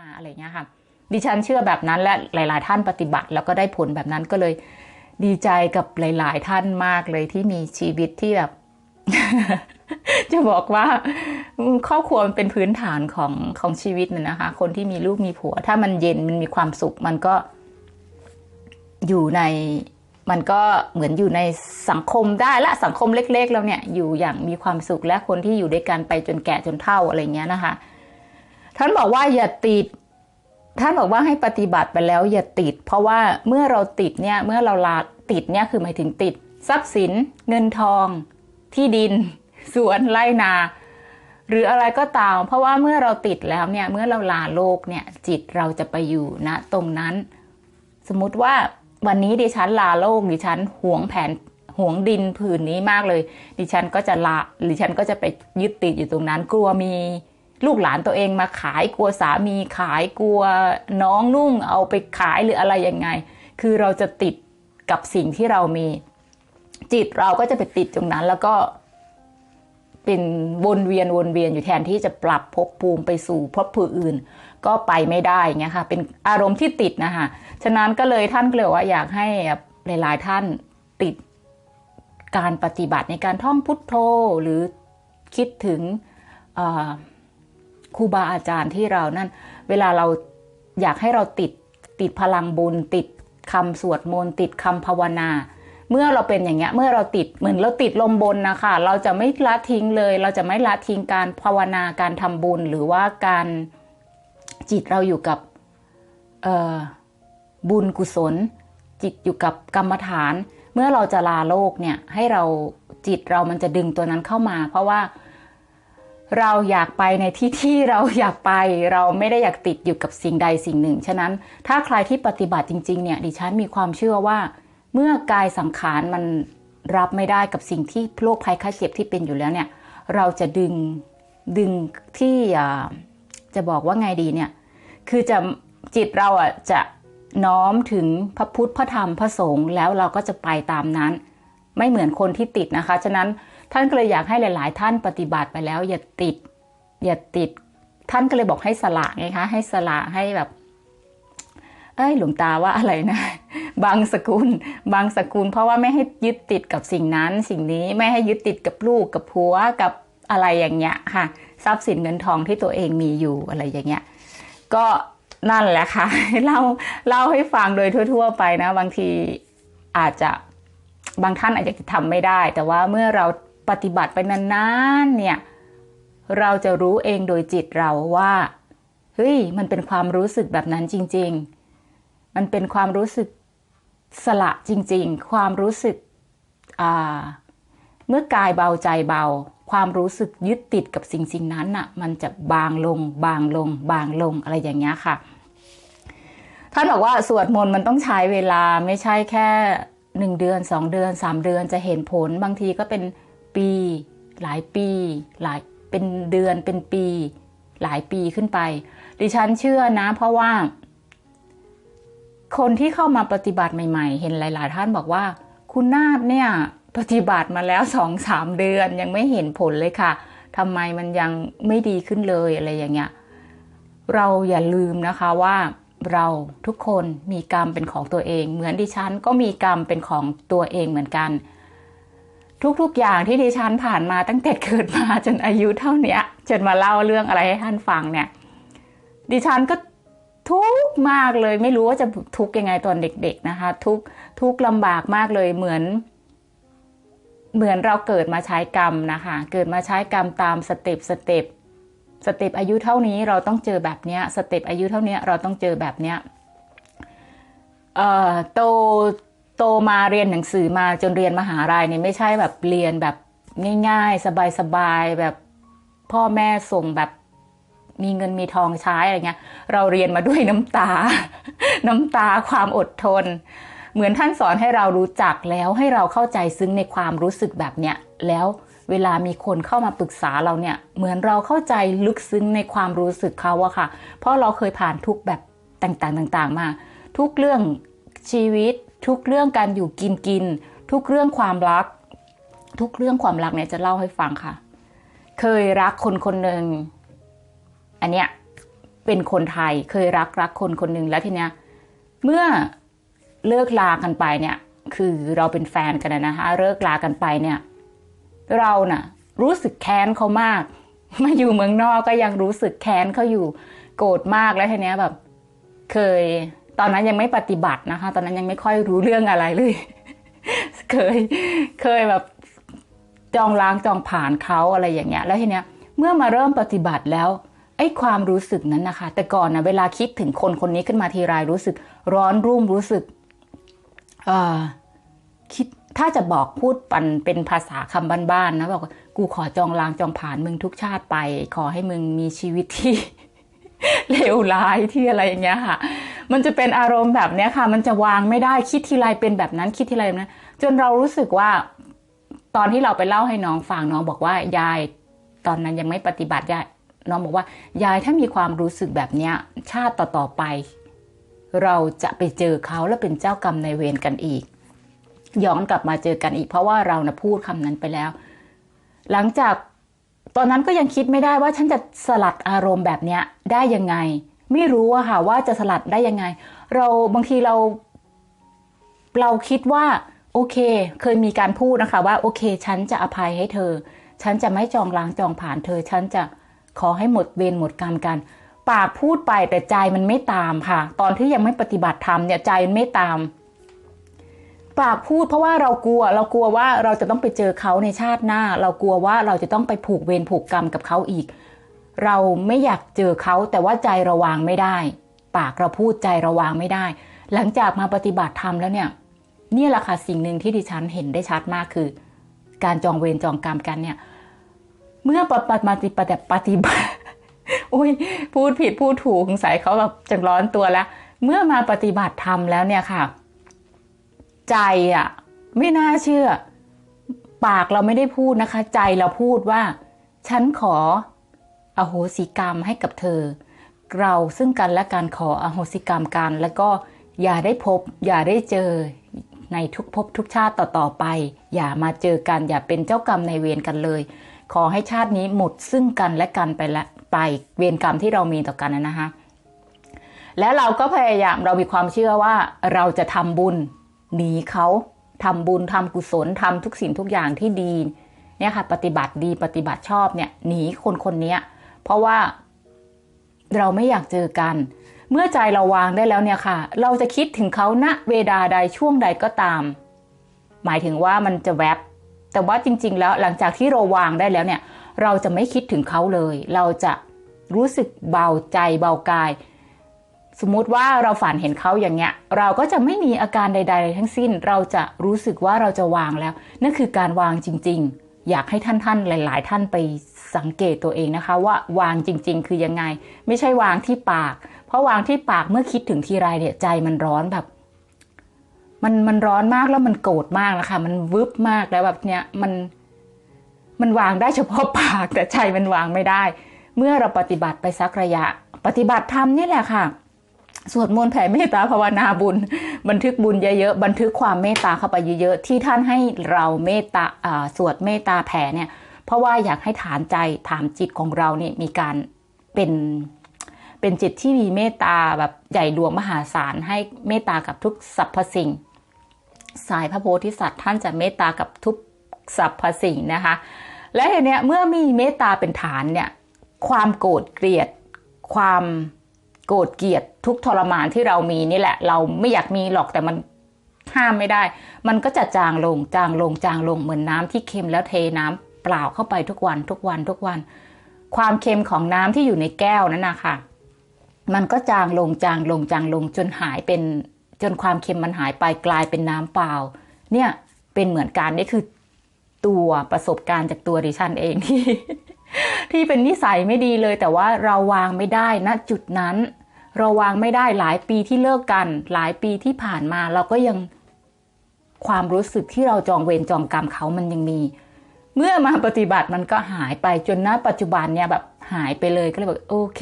มาอะไรเงี้ยค่ะ ดิฉันเชื่อแบบนั้นและหลาย ๆ ท่านปฏิบัติ แล้วก็ได้ผลแบบนั้นก็เลยดีใจกับหลาย ๆ ท่านมากเลยที่มีชีวิตที่แบบ จะบอกว่าครอบครัวมันเป็นพื้นฐานของของชีวิตน่ะนะคะ คนที่มีลูกมีผัว ถ้ามันเย็นมันมีความสุข มันก็อยู่ในมันก็เหมือนอยู่ในสังคมได้ละสังคมเล็ก ๆ แล้วเนี่ยอยู่อย่างมีความสุขและคนที่อยู่ด้วยกันไปจนแก่จนเฒ่าอะไรเงี้ยนะคะ ท่านบอกว่าอย่าติด ท่านบอกว่าให้ปฏิบัติไปแล้วอย่าติด เพราะว่าเมื่อเราติดเนี่ยเมื่อเราลาติดเนี่ยคือหมายถึงติด ทรัพย์สิน เงินทอง ที่ดิน สวนไร่นา หรืออะไรก็ตาม เพราะว่าเมื่อเราติดแล้วเนี่ยเมื่อเราลาโลกเนี่ยจิตเราจะไปอยู่ณนะตรงนั้น สมมุติว่าวันนี้ดิฉันลาโลกดิฉันหวงแผนหวงดินผืนนี้มากเลย ดิฉันก็จะลาดิฉันก็จะไปยึดติดอยู่ตรงนั้น กลัวมี ลูกหลานตัวเองมาขายกลัวสามีขายกลัวน้องนุ่งเอาไปขายหรืออะไรยังไง คือเราจะติดกับสิ่งที่เรามี จิตเราก็จะไปติดตรงนั้นแล้วก็เป็นวนเวียนวนเวียนอยู่แทนที่จะปรับภพภูมิไปสู่ภพภูมิอื่น ก็ไปไม่ได้เงี้ยค่ะ เป็นอารมณ์ที่ติดนะคะฉะนั้นก็เลยท่านก็เลยว่าอยากให้หลายๆท่านติดการปฏิบัติในการท่องพุทโธหรือคิดถึง รูบาอาจารย์ที่เรานั่น เวลาเราอยากให้เราติดติดพลังบุญ ติดคำสวดมนต์ติดคำภาวนา เมื่อเราเป็นอย่างเงี้ยเมื่อเราติดเหมือนเราติดลมบนนะคะเราจะไม่ละทิ้งเลย เราจะไม่ละทิ้งการภาวนาการทำบุญหรือว่าการจิตเราอยู่กับบุญกุศล จิตอยู่กับกรรมฐาน เมื่อเราจะลาโลกเนี่ยให้เราจิตเรามันจะดึงตัวนั้นเข้ามา เพราะว่า เราอยากไปในที่ที่เราอยากไป เราไม่ได้อยากติดอยู่กับสิ่งใดสิ่งหนึ่ง ฉะนั้นถ้าใครที่ปฏิบัติจริงๆเนี่ยดิฉันมีความเชื่อว่า เมื่อกายสังขารมันรับไม่ได้กับสิ่งที่โรคภัยไข้เจ็บที่เป็นอยู่แล้วเนี่ยเราจะดึงดึงที่จะบอกว่าไงดีเนี่ยคือจะจิตเราอะจะน้อมถึงพระพุทธพระธรรมพระสงฆ์แล้วเราก็จะไปตามนั้น ไม่เหมือนคนที่ติดนะคะ ฉะนั้น ท่านก็เลยอยากให้หลาย ๆ ท่านปฏิบัติไปแล้ว อย่าติด อย่าติด ท่านก็เลยบอกให้สละไงคะให้สละให้แบบ เอ้ยหลวงตาว่าอะไรนะ บางสกุล บางสกุล เพราะว่าไม่ให้ยึดติดกับสิ่งนั้น สิ่งนี้ไม่ให้ยึดติดกับลูกกับผัวกับอะไรอย่างเงี้ยค่ะ ทรัพย์สินเงินทองที่ตัวเองมีอยู่อะไรอย่างเงี้ย ก็นั่นแหละค่ะเล่าเล่าให้ฟังโดยทั่ว ๆ ไปนะ บางทีอาจจะบางท่านอาจจะทำไม่ได้ แต่ว่าเมื่อเรา ปฏิบัติไปนานๆเนี่ยเราจะรู้เองโดยจิตเราว่าเฮ้ยมันเป็นความรู้สึกแบบนั้นจริง ๆ มันเป็นความรู้สึกสละจริง ๆ ความรู้สึกเมื่อกายเบาใจเบา ความรู้สึกยึดติดกับสิ่งสิ่งนั้นน่ะมันจะบางลง บางลง บางลงอะไรอย่างเงี้ยค่ะท่านบอกว่าสวดมนต์มันต้องใช้เวลาไม่ใช่แค่หนึ่งเดือนสองเดือนสามเดือนจะเห็นผลบางทีก็เป็น ปี หลายปี หลายเป็นเดือนเป็นปี หลายปีขึ้นไป ดิฉันเชื่อนะ เพราะว่า คนที่เข้ามาปฏิบัติใหม่ ๆ เห็นหลาย ๆ ท่านบอกว่า คุณนาฏเนี่ย ปฏิบัติมาแล้วสองสามเดือนยังไม่เห็นผลเลยค่ะทำไมมันยังไม่ดีขึ้นเลยอะไรอย่างเงี้ยเราอย่าลืมนะคะว่าเราทุกคนมีกรรมเป็นของตัวเอง เหมือนดิฉันก็มีกรรมเป็นของตัวเองเหมือนกัน ทุกๆ อย่างที่ดิฉันผ่านมาตั้งแต่เกิดมาจนอายุเท่านี้จนมาเล่าเรื่องอะไรให้ท่านฟังเนี่ย ดิฉันก็ทุกข์มากเลย ไม่รู้ว่าจะทุกข์ยังไงตอนเด็ก ๆนะคะ ทุกทุกลำบากมากเลยเหมือน เหมือนเราเกิดมาใช้กรรมนะคะ เกิดมาใช้กรรมตามสเต็ปสเต็ปสเต็ปอายุเท่านี้เราต้องเจอแบบเนี้ยสเต็ปอายุเท่านี้เราต้องเจอแบบเนี้ยเอ่อโต โตมาเรียนหนังสือมาจนเรียนมหาลัยเนี่ยไม่ใช่แบบเรียนแบบง่าย ๆ สบายๆแบบพ่อแม่ส่งแบบมีเงินมีทองใช้อะไรเงี้ย เราเรียนมาด้วยน้ำตา น้ำตาความอดทน เหมือนท่านสอนให้เรารู้จักแล้วให้เราเข้าใจซึ้งในความรู้สึกแบบเนี้ยแล้วเวลามีคนเข้ามาปรึกษาเราเนี่ย เหมือนเราเข้าใจลึกซึ้งในความรู้สึกเขาอะค่ะ เพราะเราเคยผ่านทุกแบบต่างๆ ต่าง ๆ มา ทุกเรื่องชีวิต ทุกเรื่องการอยู่กินกิน ทุกเรื่องความรัก ทุกเรื่องความรักเนี่ยจะเล่าให้ฟังค่ะ เคยรักคนคนหนึ่งอันเนี้ยเป็นคนไทยเคยรักรักคนคนหนึ่งแล้วทีเนี้ยเมื่อเลิกลากันไปเนี่ย คือเราเป็นแฟนกันนะคะเลิกลากันไปเนี่ย เราน่ะ รู้สึกแค้นเขามากมาอยู่เมืองนอกก็ยังรู้สึกแค้นเขาอยู่โกรธมากแล้วทีเนี้ยแบบ เคย ตอนนั้นยังไม่ปฏิบัตินะคะ ตอนนั้นยังไม่ค่อยรู้เรื่องอะไรเลย เคยเคยแบบจองล้างจองผ่านเขาอะไรอย่างเงี้ย แล้วทีเนี้ยเมื่อมาเริ่มปฏิบัติแล้วไอ้ความรู้สึกนั้นนะคะ แต่ก่อนนะเวลาคิดถึงคนคนนี้ขึ้นมาทีไรรู้สึก ร้อนรุ่มรู้สึกเอ่อคิดถ้าจะบอกพูดปันเป็นภาษาคำบ้านๆนะบอกกูขอจองล้างจองผ่านมึงทุกชาติไป ขอให้มึงมีชีวิตที่เลวร้ายที่อะไรอย่างเงี้ยค่ะ มันจะเป็นอารมณ์แบบเนี้ยค่ะ มันจะวางไม่ได้คิดทีไรเป็นแบบนั้นคิดทีไรแบบนั้นจนเรารู้สึกว่า ตอนที่เราไปเล่าให้น้องฟังน้องบอกว่ายายตอนนั้นยังไม่ปฏิบัติยายน้องบอกว่ายายถ้ามีความรู้สึกแบบเนี้ย ชาติต่อๆไป เราจะไปเจอเขาแล้วเป็นเจ้ากรรมในเวรกันอีก ย้อนกลับมาเจอกันอีก เพราะว่าเรานะพูดคำนั้นไปแล้ว หลังจากตอนนั้นก็ยังคิดไม่ได้ว่าฉันจะสลัดอารมณ์แบบเนี้ยได้ยังไง ไม่รู้อะค่ะว่าจะสลัดได้ยังไง เราบางทีเรา เราคิดว่า โอเค เคยมีการพูดนะคะ ว่าโอเค ฉันจะอภัยให้เธอ ฉันจะไม่จองล้างจองผ่านเธอ ฉันจะขอให้หมดเวรหมดกรรมกัน ปากพูดไปแต่ใจมันไม่ตามค่ะ ตอนที่ยังไม่ปฏิบัติธรรมเนี่ยใจมันไม่ตาม ปากพูดเพราะว่าเรากลัว เรากลัวว่าเราจะต้องไปเจอเขาในชาติหน้า เรากลัวว่าเราจะต้องไปผูกเวรผูกกรรมกับเขาอีก เราไม่อยากเจอเขาแต่ว่าใจราวางไม่ได้ ปากเราพูดใจราวางไม่ได้ หลังจากมาปฏิบัติธรรมแล้วเนี่ยนี่แหละค่ะสิ่งหนึ่งที่ดิฉันเห็นได้ชัดมากคือ การจองเวรจองกรรมกันเนี่ย เมื่อปฏิบัติปฏิปฏิบัติอุ้ยพูดผิดพูดถูกสงสัยเขาแบบจังร้อนตัวแล้ว เมื่อมาปฏิบัติธรรมแล้วเนี่ยค่ะ ใจอะ ไม่น่าเชื่อ ปากเราไม่ได้พูดนะคะ ใจเราพูดว่า ฉันขอ อโหสิกรรมให้กับเธอ เราซึ่งกันและการขออโหสิกรรมกัน แล้วก็อย่าได้พบ อย่าได้เจอในทุกภพทุกชาติต่อๆไป อย่ามาเจอกันอย่าเป็นเจ้ากรรมในเวรกันเลย ขอให้ชาตินี้หมดซึ่งกันและกันไปละไปเวรกรรมที่เรามีต่อกันนะนะคะแล้วเราก็พยายามเรามีความเชื่อว่าเราจะทำบุญหนีเขาทำบุญทำกุศลทำทุกสิ่งทุกอย่างที่ดีเนี่ยค่ะปฏิบัติดีปฏิบัติชอบเนี่ยหนีคนคนนี้ ราะว่าเราไม่อยากเจอกัน เมื่อใจเราวางได้แล้วเนี่ยค่ะ เราจะคิดถึงเขาณเวลาใดช่วงใดก็ตาม หมายถึงว่ามันจะแวบแต่ว่าจริง ๆ แล้วหลังจากที่เราวางได้แล้วเนี่ย เราจะไม่คิดถึงเขาเลย เราจะรู้สึกเบาใจเบากาย สมมุติว่าเราฝันเห็นเขาอย่างเงี้ย เราก็จะไม่มีอาการใด ๆ ทั้งสิ้น เราจะรู้สึกว่าเราจะวางแล้ว นั่นคือการวางจริง ๆ อยากให้ท่านๆหลาย ๆ ท่านไปสังเกตตัวเองนะคะ ว่าวางจริง ๆ คือยังไง ไม่ใช่วางที่ปาก เพราะวางที่ปากเมื่อคิดถึงทีไรเนี่ยใจมันร้อนแบบ มันมันร้อนมากแล้วมันโกรธมากแล้วค่ะ มันวึบมากแล้วแบบเนี้ยมันมันวางได้เฉพาะปากแต่ใจมันวางไม่ได้ เมื่อเราปฏิบัติไปสักระยะ ปฏิบัติธรรมนี่แหละค่ะ สวดมนต์แผ่เมตตาภาวนาบุญ บันทึกบุญเยอะๆบันทึกความเมตตาเข้าไปเยอะๆที่ท่านให้เราเมตตาสวดเมตตาแผ่เนี่ย เพราะว่าอยากให้ฐานใจฐานจิตของเราเนี่ยมีการเป็นเป็นจิตที่มีเมตตาแบบใหญ่หลวงมหาศาลให้เมตตากับทุกสรรพสิ่ง สายพระโพธิสัตว์ท่านจะเมตตากับทุกสรรพสิ่งนะคะ และทีเนี้ยเมื่อมีเมตตาเป็นฐานเนี่ยความโกรธเกลียดความ โกรธเกลียดทุกทรมานที่เรามีนี่แหละ เราไม่อยากมีหรอกแต่มันห้ามไม่ได้ มันก็จะจางลงจางลงจางลงเหมือนน้ำที่เค็มแล้วเทน้ำเปล่าเข้าไปทุกวันทุกวันทุกวัน ความเค็มของน้ำที่อยู่ในแก้วนั้นนะคะมันก็จางลงจางลงจางลงจนหายเป็นจนความเค็มมันหายไปกลายเป็นน้ำเปล่า เนี่ยเป็นเหมือนกันนี่คือตัวประสบการณ์จากตัวดิฉันเองที่ที่เป็นนิสัยไม่ดีเลย แต่ว่าเราวางไม่ได้ณจุดนั้น เราวางไม่ได้หลายปีที่เลิกกัน หลายปีที่ผ่านมาเราก็ยังความรู้สึกที่เราจองเวรจองกรรมเขามันยังมี เมื่อมาปฏิบัติมันก็หายไปจนณปัจจุบันเนี่ยแบบหายไปเลยก็เลยบอกโอเค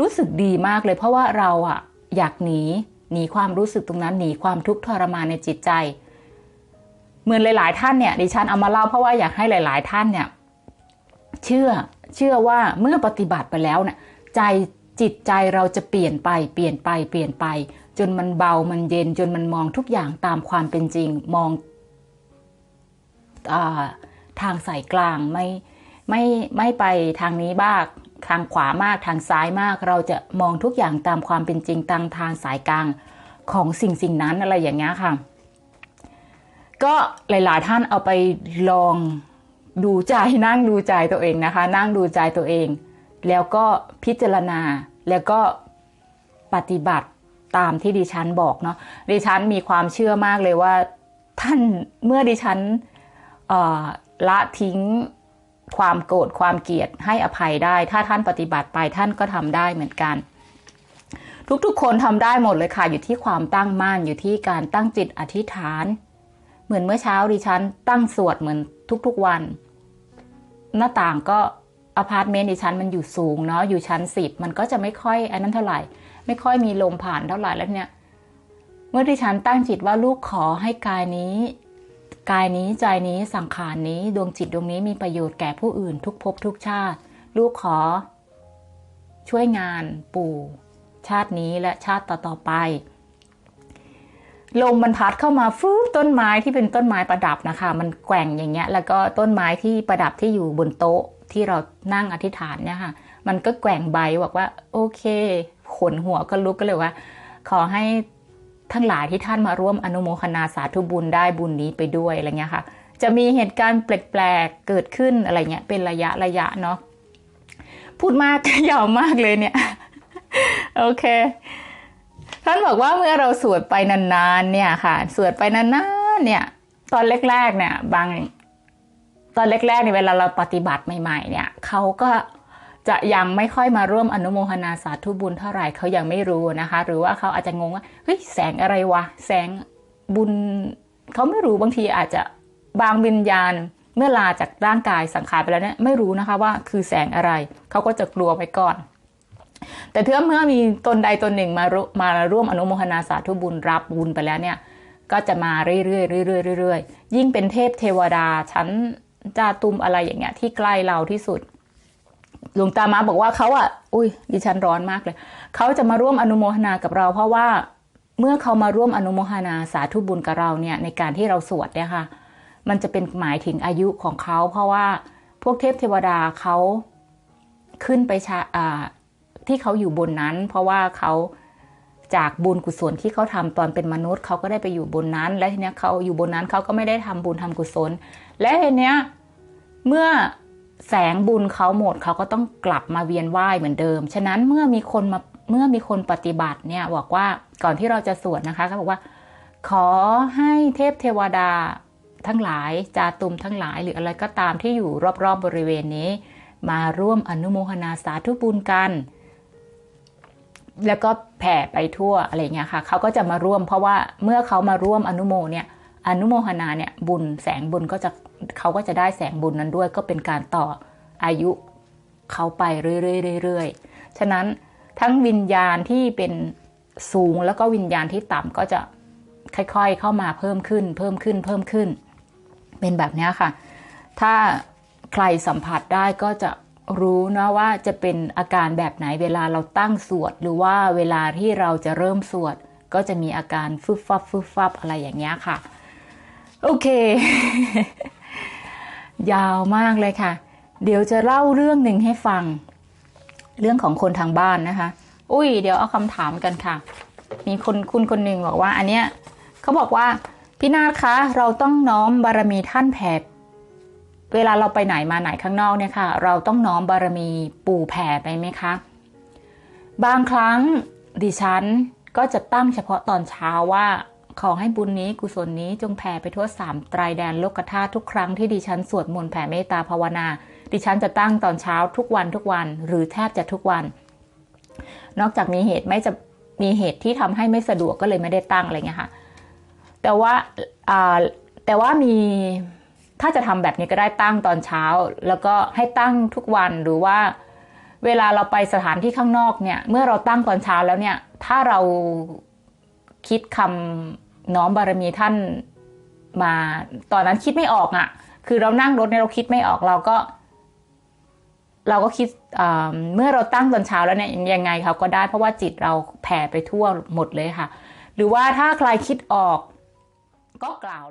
รู้สึกดีมากเลย เพราะว่าเราอะอยากหนีหนีความรู้สึกตรงนั้นหนีความทุกข์ทรมานในจิตใจ เหมือนหลาย ๆ ท่านเนี่ยดิฉันเอามาเล่าเพราะว่าอยากให้หลาย ๆ ท่านเนี่ยเชื่อเชื่อว่าเมื่อปฏิบัติไปแล้วเนี่ยใจ จิตใจเราจะเปลี่ยนไปเปลี่ยนไปเปลี่ยนไป จนมันเบามันเย็นจนมันมองทุกอย่างตามความเป็นจริงมองอทางสายกลางไม่ไม่ไม่ไปทางนี้บ้างทางขวามากทางซ้ายมาก เราจะมองทุกอย่างตามความเป็นจริงตามทางสายกลางของสิ่งสิ่งนั้นอะไรอย่างเงี้ยค่ะ ก็หลายๆท่านเอาไปลองดูใจนั่งดูใจตัวเองนะคะ นั่งดูใจตัวเอง แล้วก็พิจารณาแล้วก็ปฏิบัติตามที่ดิฉันบอกเนาะดิฉันมีความเชื่อมากเลยว่า ท่านเมื่อดิฉันละทิ้งความโกรธความเกลียดให้อภัยได้ ถ้าท่านปฏิบัติไปท่านก็ทำได้เหมือนกัน ทุกๆคนทำได้หมดเลยค่ะ อยู่ที่ความตั้งมั่นอยู่ที่การตั้งจิตอธิษฐาน เหมือนเมื่อเช้าดิฉันตั้งสวดเหมือนทุกๆวัน หน้าต่างก็ อพาร์ตเมนต์ดิฉันมันอยู่สูงเนาะอยู่ชั้นสิบมันก็จะไม่ค่อยอันนั้นเท่าไหร่ ไม่ค่อยมีลมผ่านเท่าไหร่แล้วเนี่ย เมื่อดิฉันตั้งจิตว่าลูกขอให้กายนี้ กายนี้ใจนี้สังขารนี้ดวงจิตดวงนี้มีประโยชน์แก่ผู้อื่น ทุกภพทุกชาติ ลูกขอ ช่วยงานปู่ ชาตินี้และชาติต่อๆไปลมมันพัดเข้ามาฟื้ต้นไม้ที่เป็นต้นไม้ประดับนะคะ มันแกว่งอย่างเงี้ย แล้วก็ต้นไม้ที่ประดับที่อยู่บนโต๊ะ ที่เรานั่งอธิษฐานเนี่ยค่ะ มันก็แกว่งใบบอกว่า โอเค ขนหัวก็ลุกก็เลยว่า ขอให้ทั้งหลายที่ท่านมาร่วมอนุโมทนาสาธุบุญได้บุญนี้ไปด้วยอะไรเงี้ยค่ะ จะมีเหตุการณ์แปลกๆเกิดขึ้นอะไรเงี้ยเป็นระยะระยะเนาะพูดมากยาวมากเลยเนี่ย โอเค ท่านบอกว่าเมื่อเราสวดไปนานๆเนี่ยค่ะ สวดไปนานๆเนี่ย ตอนแรกๆเนี่ย บาง ตอนแรกๆนี่เวลาเราปฏิบัติใหม่ๆ เนี่ยเขาก็จะยังไม่ค่อยมาร่วมอนุโมทนาสาธุบุญเท่าไหร่เขายังไม่รู้นะคะ หรือว่าเขาอาจจะงงว่าเฮ้ยแสงอะไรวะแสงบุญเขาไม่รู้บางทีอาจจะบางวิญญาณเมื่อลาจากร่างกายสังขารไปแล้วเนี่ยไม่รู้นะคะว่าคือแสงอะไรเขาก็จะกลัวไปก่อน แต่ถ้าเมื่อมีตนใดตนหนึ่งมามาร่วมอนุโมทนาสาธุบุญรับบุญไปแล้วเนี่ยก็จะมาเรื่อยๆเรื่อยๆเรื่อยๆยิ่งเป็นเทพเทวดาชั้น จาตุมอะไรอย่างเงี้ย ที่ใกล้เราที่สุด หลวงตามาบอกว่าเขาอะ อุ้ยดิฉันร้อนมากเลย เขาจะมาร่วมอนุโมทนากับเรา เพราะว่าเมื่อเขามาร่วมอนุโมทนาสาธุบุญกับเราเนี่ย ในการที่เราสวดเนี่ยค่ะ มันจะเป็นหมายถึงอายุของเขา เพราะว่าพวกเทพเทวดาเขาขึ้นไปชาที่เขาอยู่บนนั้น เพราะว่าเขาจากบุญกุศลที่เขาทำตอนเป็นมนุษย์เขาก็ได้ไปอยู่บนนั้น และทีเนี้ยเขาอยู่บนนั้นเขาก็ไม่ได้ทำบุญทำกุศล และทีเนี้ย เมื่อแสงบุญเขาหมดเขาก็ต้องกลับมาเวียนว่ายเหมือนเดิม ฉะนั้นเมื่อมีคนมาเมื่อมีคนปฏิบัติเนี่ยบอกว่าก่อนที่เราจะสวดนะคะเขาบอกว่า ขอให้เทพเทวดาทั้งหลายจาตุมทั้งหลายหรืออะไรก็ตามที่อยู่รอบๆบบริเวณนี้ มาร่วมอนุโมทนาสาธุบุญกัน แล้วก็แผ่ไปทั่วอะไรเงี้ยค่ะเขาก็จะมาร่วม เพราะว่าเมื่อเขามาร่วมอนุโมเนี่ย อนุโมทนาเนี่ยบุญแสงบุญก็จะเขาก็จะได้แสงบุญนั้นด้วย ก็เป็นการต่ออายุเขาไปเรื่อยๆฉะนั้นทั้งวิญญาณที่เป็นสูงแล้วก็วิญญาณที่ต่ำก็จะค่อยๆ เข้ามาเพิ่มขึ้น เพิ่มขึ้นเพิ่มขึ้น เป็นแบบนี้ค่ะ ถ้าใครสัมผัสได้ก็จะรู้นะว่าจะเป็นอาการแบบไหนเวลาเราตั้งสวด หรือว่าเวลาที่เราจะเริ่มสวด ก็จะมีอาการฟึบฟับฟึบฟับอะไรอย่างเงี้ยค่ะ โอเค ยาวมากเลยค่ะ เดี๋ยวจะเล่าเรื่องหนึ่งให้ฟัง เรื่องของคนทางบ้านนะคะ อุ้ย เดี๋ยวเอาคำถามกันค่ะ มีคนคุณคนหนึ่งบอกว่า อันเนี้ยเขาบอกว่าพี่นาฏคะ เราต้องน้อมบารมีท่านแผ่เวลาเราไปไหนมาไหนข้างนอกเนี่ยค่ะ เราต้องน้อมบารมีปู่แผ่ไปไหมคะ บางครั้งดิฉันก็จะตั้งเฉพาะตอนเช้าว่า ขอให้บุญนี้กุศลนี้จงแผ่ไปทั่วสามไตรแดนโลกธาตุทุกครั้งที่ดิฉันสวดมนต์แผ่เมตตาภาวนา ดิฉันจะตั้งตอนเช้าทุกวันทุกวัน หรือแทบจะทุกวัน นอกจากมีเหตุไม่จะมีเหตุที่ทำให้ไม่สะดวกก็เลยไม่ได้ตั้งอะไรเงี้ยค่ะ แต่ว่าแต่ว่ามีถ้าจะทำแบบนี้ก็ได้ตั้งตอนเช้า แล้วก็ให้ตั้งทุกวันหรือว่า เวลาเราไปสถานที่ข้างนอกเนี่ย เมื่อเราตั้งตอนเช้าแล้วเนี่ย ถ้าเราคิดคำ น้อมบารมีท่านมา ตอนนั้นคิดไม่ออกอะ่ะ คือเรานั่งรถเนี่ยเราคิดไม่ออกเราก็ เราก็คิดอ่าเมื่อเราตั้งตอนเช้าแล้วเนี่ยยังไงเขาก็ได้เพราะว่าจิตเราแผ่ไปทั่วหมดเลยค่ะ หรือว่าถ้าใครคิดออกก็กล่าว